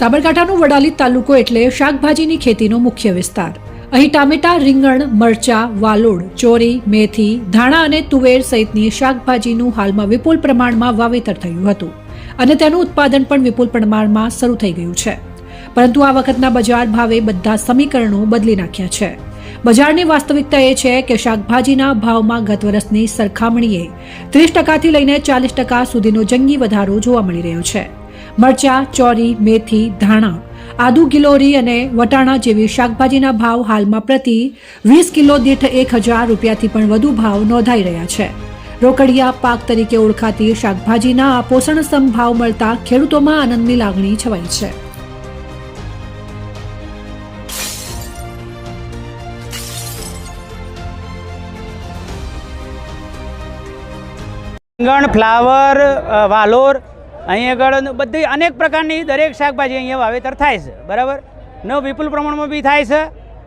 સાબરકાંઠાનો વડાલી તાલુકો એટલે શાકભાજીની ખેતીનો મુખ્ય વિસ્તાર. અહીં ટામેટા, રીંગણ, મરચા, વાલોડ, ચોરી, મેથી, ધાણા અને તુવેર સહિતની શાકભાજીનું હાલમાં વિપુલ પ્રમાણમાં વાવેતર થયું હતું અને તેનું ઉત્પાદન પણ વિપુલ પ્રમાણમાં શરૂ થઈ ગયું છે. પરંતુ આ વખતના બજાર ભાવે બધા સમીકરણો બદલી નાખ્યા છે. બજારની વાસ્તવિકતા એ છે કે શાકભાજીના ભાવમાં ગત વર્ષની સરખામણીએ ત્રીસ ટકાથી લઈને ચાલીસ ટકા સુધીનો જંગી વધારો જોવા મળી રહ્યો છે. મરચા, ચોરી, મેથી, ધાણા, આદુ ગિલોરી અને વટાણા જેવી શાકભાજીના ભાવ હાલમાં પ્રતિ વીસ કિલો દીઠ એક હજાર રૂપિયાથી પણ વધુ ભાવ નોંધાઈ રહ્યા છે. રોકડિયા પાક તરીકે ઓળખાતી શાકભાજીના આ પોષણક્ષમ ભાવ મળતા ખેડૂતોમાં આનંદની લાગણી છવાઈ છે. ફ્લાવર વાલોર અહીં આગળ બધી અનેક પ્રકારની દરેક શાકભાજી અહીંયા વાવેતર થાય છે, બરાબર? ન વિપુલ પ્રમાણમાં બી થાય છે,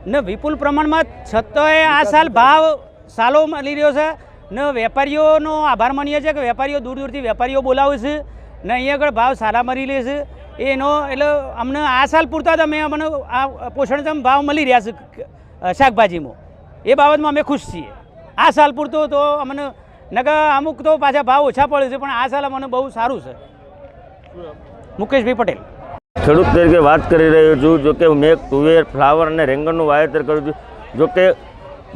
ન વિપુલ પ્રમાણમાં છતાંય આ સાલ ભાવ સાલો મળી રહ્યો છે, ન વેપારીઓનો આભાર માનીએ છીએ કે વેપારીઓ દૂર દૂરથી વેપારીઓ બોલાવે છે, ને અહીંયા આગળ ભાવ સારા મળી લે છે, એનો એટલે અમને આ સાલ પૂરતા જ અમે અમને આ પોષણક્ષમ ભાવ મળી રહ્યા છે શાકભાજીમાં. એ બાબતમાં અમે ખુશ છીએ. આ સાલ પૂરતો તો અમને નકર અમુક તો પાછા ભાવ ઓછા પડે છે, પણ આ સાલ અમને બહુ સારું છે. મુકેશભાઈ પટેલ. ખેડૂત તરીકે વાત કરી રહ્યો છું, જો કે મેં તુવેર, ફ્લાવર અને રેંગણનું વાવેતર કર્યું છું. જો કે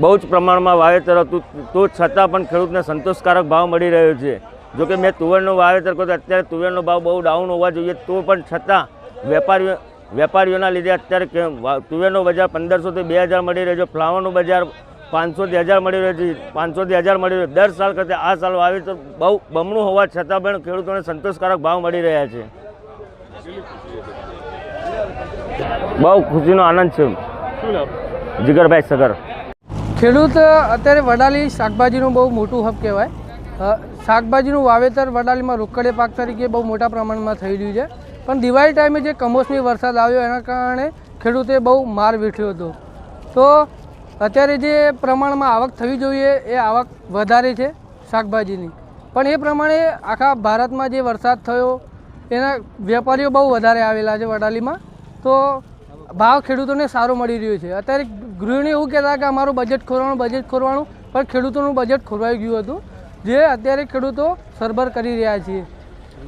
બહુ જ પ્રમાણમાં વાવેતર હતું, તો છતાં પણ ખેડૂતને સંતોષકારક ભાવ મળી રહ્યો છે. જો કે મેં તુવેરનું વાવેતર કર્યું અત્યારે તુવેરનો ભાવ બહુ ડાઉન હોવા જોઈએ, તો પણ છતાં વેપારીઓ, વેપારીઓના લીધે અત્યારે તુવેરનો બજાર પંદરસોથી બે હજાર મળી રહ્યો છે. ફ્લાવરનું બજાર પાંચસોથી હજાર મળી રહ્યો છે. પાંચસોથી હજાર મળી રહ્યો. દર સાલ કરતાં આ સાલ વાવેતર બહુ બમણું હોવા છતાં પણ ખેડૂતોને સંતોષકારક ભાવ મળી રહ્યા છે. બહુ ખુશીનો આનંદ છે. જીગરભાઈ સગર. ખેડૂત, અત્યારે વડાલી શાકભાજીનું બહુ મોટું હબ કહેવાય. શાકભાજીનું વાવેતર વડાલીમાં રોકડે પાક તરીકે બહુ મોટા પ્રમાણમાં થઈ રહ્યું છે. પણ દિવાળી ટાઈમે જે કમોસમી વરસાદ આવ્યો, એના કારણે ખેડૂતે બહુ માર વેઠ્યો હતો. તો અત્યારે જે પ્રમાણમાં આવક થવી જોઈએ એ આવક વધારે છે શાકભાજીની. પણ એ પ્રમાણે આખા ભારતમાં જે વરસાદ થયો, એના વેપારીઓ બહુ વધારે આવેલા છે વડાલીમાં. તો ભાવ ખેડૂતોને સારો મળી રહ્યો છે. અત્યારે ગૃહિણી એવું કહેતા કે અમારું બજેટ ખોરવાનું બજેટ ખોરવાનું, પણ ખેડૂતોનું બજેટ ખોરવાઈ ગયું હતું. જે અત્યારે ખેડૂતો સરભર કરી રહ્યા છીએ.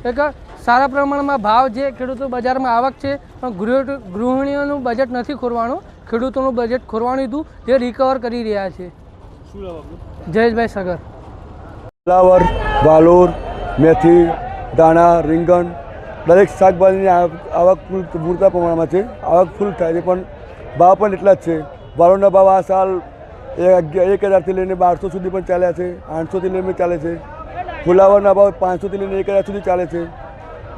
એક સારા પ્રમાણમાં ભાવ જે ખેડૂતો બજારમાં આવક છે પણ ગૃહ ગૃહિણીઓનું બજેટ નથી ખોરવાનું ખેડૂતોનું બજેટ ખોરવાનું હતું જે રિકવર કરી રહ્યા છે. જયેશભાઈ સગર. ફ્લાવર વાલોર મેથી દાણા રીંગણ દરેક શાકભાજીની આવક આવક ફૂલ પૂરતા પ્રમાણમાં છે. આવક ફૂલ થાય છે પણ ભાવ પણ એટલા જ છે. વાલોરના ભાવ આ સાલ એક હજારથી લઈને બારસો સુધી પણ ચાલ્યા છે. આઠસોથી લઈને ચાલે છે. ફુલાવરના ભાવ પાંચસોથી લઈને એક હજાર સુધી ચાલે છે.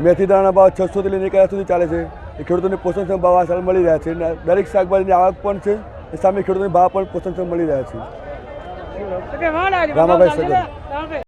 મેથી દાણાના ભાવ છસોથી લઈને એક હજાર સુધી ચાલે છે. એ ખેડૂતોને પોષણક્ષમ ભાવ આ સાલ મળી રહ્યા છે. અને દરેક શાકભાજીની આવક પણ છે. એ સામે ખેડૂતોને ભાવ પણ પોષણક્ષમ મળી રહ્યા છે. રામાભાઈ સગર